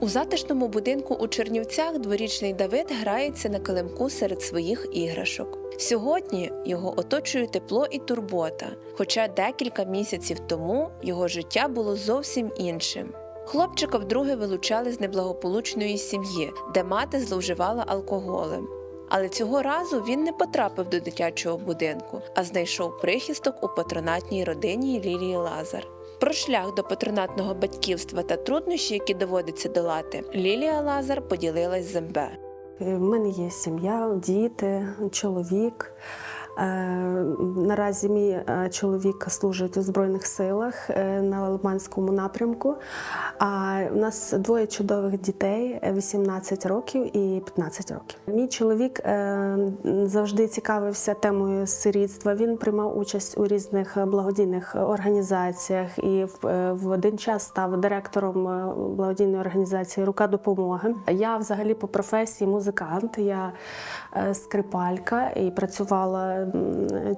У затишному будинку у Чернівцях дворічний Давид грається на килимку серед своїх іграшок. Сьогодні його оточує тепло і турбота, хоча декілька місяців тому його життя було зовсім іншим. Хлопчика вдруге вилучали з неблагополучної сім'ї, де мати зловживала алкоголем. Але цього разу він не потрапив до дитячого будинку, а знайшов прихисток у патронатній родині Лілії Лазар. Про шлях до патронатного батьківства та труднощі, які доводиться долати, Лілія Лазар поділилась з МБ. У мене є сім'я, діти, чоловік. Е, Наразі мій е, чоловік служить у Збройних силах е, на Лиманському напрямку. А в нас двоє чудових дітей е, 18 років і 15 років. Мій чоловік завжди цікавився темою сирітства. Він приймав участь у різних благодійних організаціях і в, один час став директором благодійної організації Рука допомоги. Я взагалі по професії музикант. Я скрипалька і працювала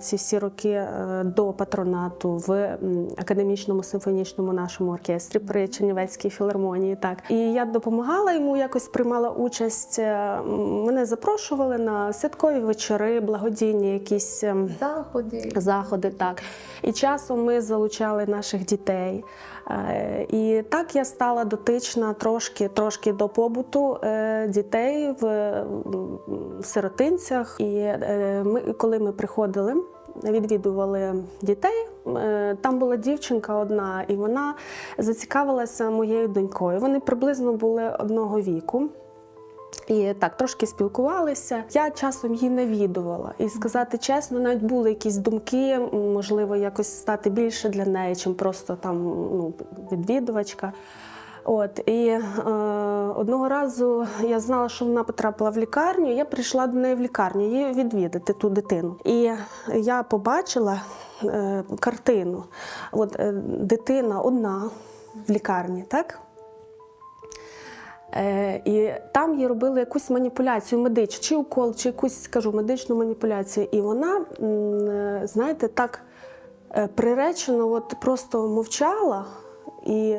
ці всі роки е, до патронату в академічному симфонічному нашому оркестрі при Чернівецькій філармонії. Так і я допомагала йому, якось приймала участь. Е, Мене запрошували на святкові вечори, благодійні якісь. ем, Заходи. заходи. Так і часом ми залучали наших дітей. Е, І так я стала дотична трошки, трошки до побуту е, дітей в, сиротинцях. І е, ми, коли ми приходили. Відвідували дітей. Там була дівчинка одна, і вона зацікавилася моєю донькою. Вони приблизно були одного віку. І так трошки спілкувалися. Я часом її навідувала. І сказати чесно, навіть були якісь думки, можливо, якось стати більше для неї, чим просто там ну, відвідувачка. От і е, одного разу я знала, що вона потрапила в лікарню. Я прийшла до неї в лікарню її відвідати ту дитину. І я побачила е, картину. От е, дитина одна в лікарні, так? Е, і там їй робили якусь маніпуляцію медичну, чи укол, чи якусь скажу медичну маніпуляцію. І вона, е, знаєте, так е, приречено, от просто мовчала, і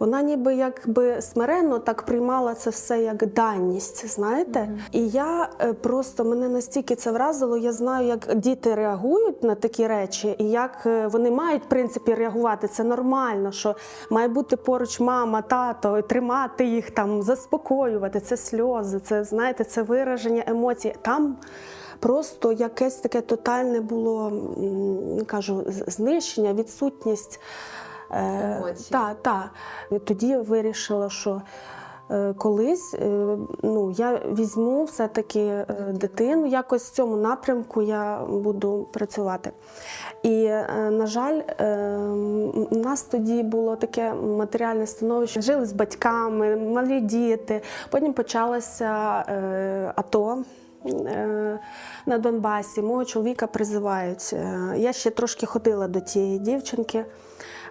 вона ніби якби смиренно так приймала це все як даність, знаєте. І я е, просто мене настільки це вразило. Я знаю, як діти реагують на такі речі, і як е, вони мають в принципі реагувати. Це нормально, що має бути поруч мама, тато, і тримати їх там, заспокоювати. Це сльози, це знаєте, це вираження емоцій. Там просто якесь таке тотальне було кажу, знищення, відсутність. Е, Емоцій. та, та. Тоді вирішила, що е, колись е, ну, я візьму все-таки е, дитину, якось в цьому напрямку я буду працювати. І, е, на жаль, е, у нас тоді було таке матеріальне становище. Жили з батьками, малі діти. Потім почалося е, АТО. На Донбасі мого чоловіка призивають. Я ще трошки ходила до тієї дівчинки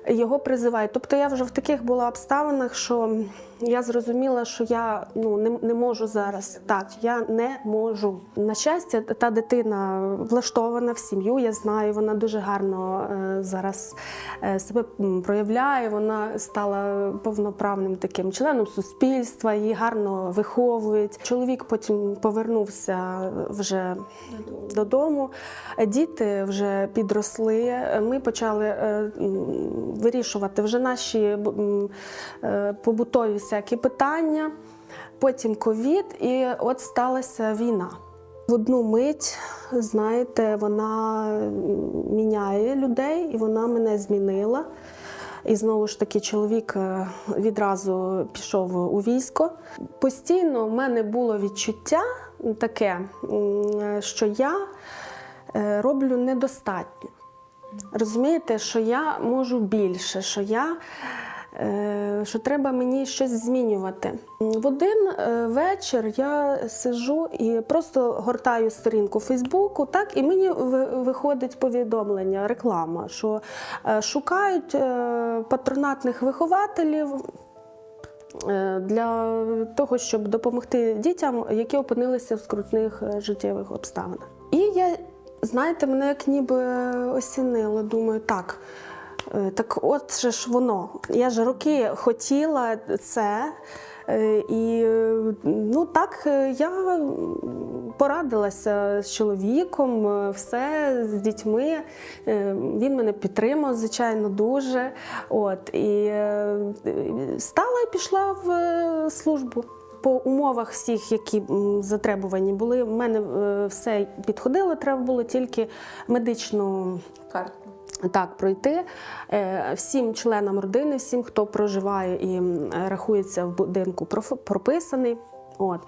його призивають. Тобто я вже в таких була обставинах, що я зрозуміла, що я ну не, не можу зараз. Так, я не можу. На щастя, та дитина влаштована в сім'ю. Я знаю, вона дуже гарно е, зараз е, себе проявляє. Вона стала повноправним таким членом суспільства, її гарно виховують. Чоловік потім повернувся вже додому. Діти вже підросли. Ми почали е, вирішувати вже наші побутові всякі питання. Потім ковід, і от сталася війна. В одну мить, знаєте, вона міняє людей, і вона мене змінила. І знову ж таки, чоловік е, відразу пішов у військо. Постійно в мене було відчуття таке, що я е, роблю недостатньо. Розумієте, що я можу більше, що я. Е, Що треба мені щось змінювати. В один е, вечір я сижу і просто гортаю сторінку Фейсбуку, так і мені виходить повідомлення, реклама, що е, шукають патронатних вихователів для того, щоб допомогти дітям, які опинилися в скрутних життєвих обставинах. І я, знаєте, мене як ніби осінило. Думаю, так. Е, Так от же ж воно. Я ж роки хотіла це. Е, І ну так е, я порадилася з чоловіком, все з дітьми. Він мене підтримав, звичайно, дуже. От і стала і пішла в службу. По умовах всіх, які затребувані були, в мене все підходило, треба було тільки медичну Карту. Так пройти Е, всім членам родини, всім, хто проживає і рахується в будинку, прописаний. От.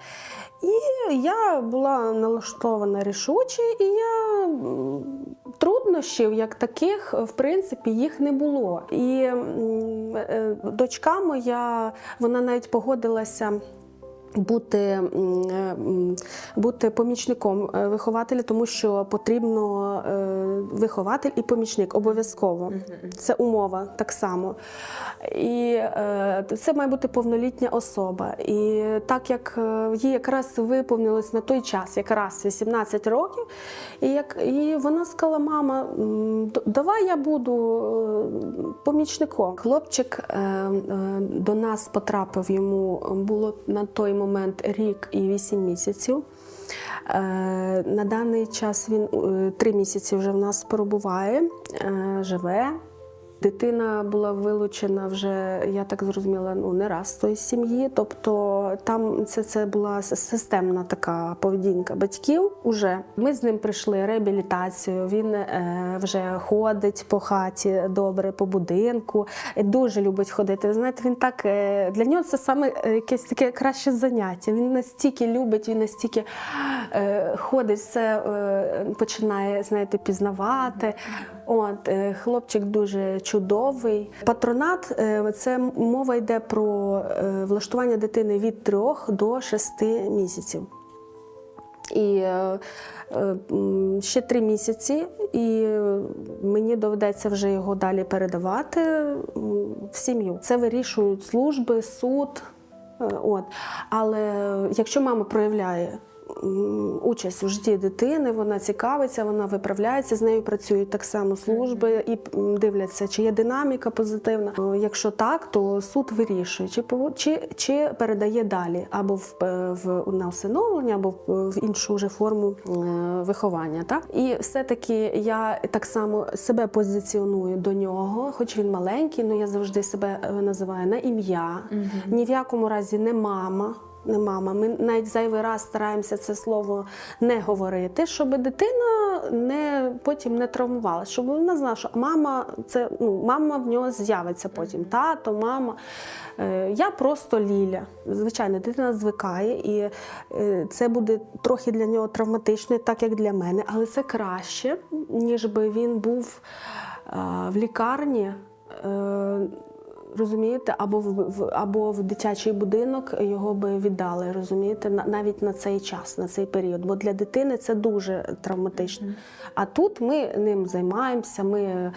І я була налаштована рішуче, і я труднощів як таких, в принципі, їх не було. І е, дочка моя, вона навіть погодилася. Бути, е, бути помічником вихователя, тому що потрібно вихователь і помічник обов'язково. Це умова так само. І е, це має бути повнолітня особа. І так як е, їй якраз виповнилось на той час, якраз 18 років, і, як, і вона сказала: мама, давай я буду е, помічником. Хлопчик до нас потрапив йому було на той момент рік і 8 місяців. Е, На даний час він е, три місяці вже в нас перебуває, е, живе. Дитина була вилучена вже, я так зрозуміла, ну не раз з тої сім'ї. Тобто там це, це була системна така поведінка батьків. Уже ми з ним прийшли реабілітацію. Він е, вже ходить по хаті добре, по будинку. Дуже любить ходити. Знаєте, він так е, для нього це саме е, якесь таке краще заняття. Він настільки любить, він настільки е, ходить, все е, починає знаєте, пізнавати. От е, хлопчик дуже чудовий. Патронат е, це мова йде про е, влаштування дитини від 3 до 6 місяців. І ще три місяці, і мені доведеться вже його далі передавати в сім'ю. Це вирішують служби, суд. От. Але якщо мама проявляє участь у житті дитини, вона цікавиться, вона виправляється, з нею працюють так само служби і дивляться, чи є динаміка позитивна. Е, Якщо так, то суд вирішує, чи, чи, чи передає далі або в, е, в на усиновлення, або в, іншу вже форму е, виховання. Так? І все-таки я так само себе позиціоную до нього, хоч він маленький, але я завжди себе називаю на ім'я. Ні в якому разі не мама. Не мама. Ми навіть зайвий раз стараємося це слово не говорити, щоб дитина не потім не травмувалася, щоб вона знала, що мама це ну, мама в нього з'явиться потім. Тато, мама. Е, я просто Ліля. Звичайно, дитина звикає, і е, це буде трохи для нього травматично, так як для мене, але це краще, ніж би він був е, в лікарні. Розумієте, або в, в або в дитячий будинок його би віддали, розумієте, на- навіть на цей час, на цей період. Бо для дитини це дуже травматично. А тут ми ним займаємося, ми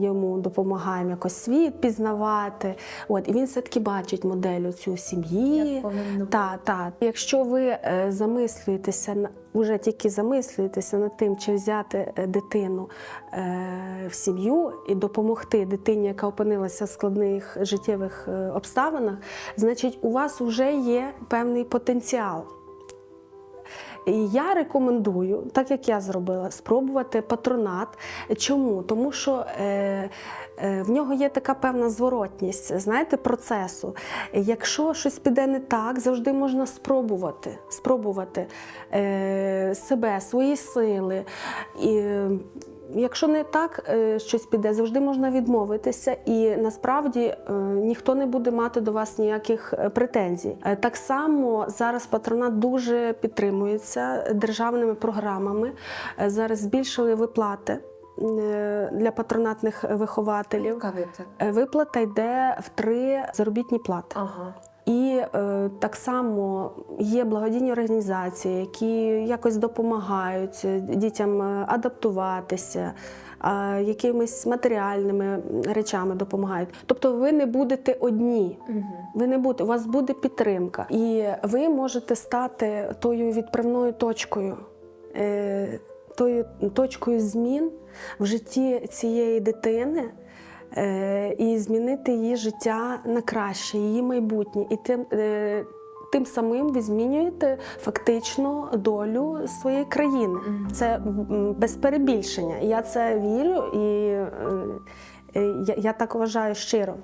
йому допомагаємо якось світ пізнавати. От, і він все-таки бачить модель цю сім'ї. Та, та. Якщо ви е, замислюєтеся уже тільки замислюєтеся над тим, чи взяти е, дитину е, в сім'ю і допомогти дитині, яка опинилася в складних життєвих е, обставинах, значить, у вас вже є певний потенціал. І я рекомендую, так як я зробила, спробувати патронат. Чому? Тому що е, е, в нього є така певна зворотність, знаєте, процесу. Якщо щось піде не так, завжди можна спробувати, спробувати е, себе, свої сили. І, Якщо не так е, щось піде, завжди можна відмовитися, і насправді е, ніхто не буде мати до вас ніяких е, претензій. Так само зараз патронат дуже підтримується державними програмами. Зараз збільшили виплати для патронатних вихователів. Виплата йде в три заробітні плати. Ага. І е, так само є благодійні організації, які якось допомагають е, дітям е, адаптуватися, якимись матеріальними речами допомагають. Тобто ви не будете одні. Ви не будете, у вас буде підтримка, і ви можете стати тою відправною точкою, тою точкою змін в житті цієї дитини. Е, і змінити її життя на краще, її майбутнє. І тим, е, тим самим ви змінюєте фактично долю своєї країни. Це без перебільшення. Я це вірю і е, я, я так вважаю щиро.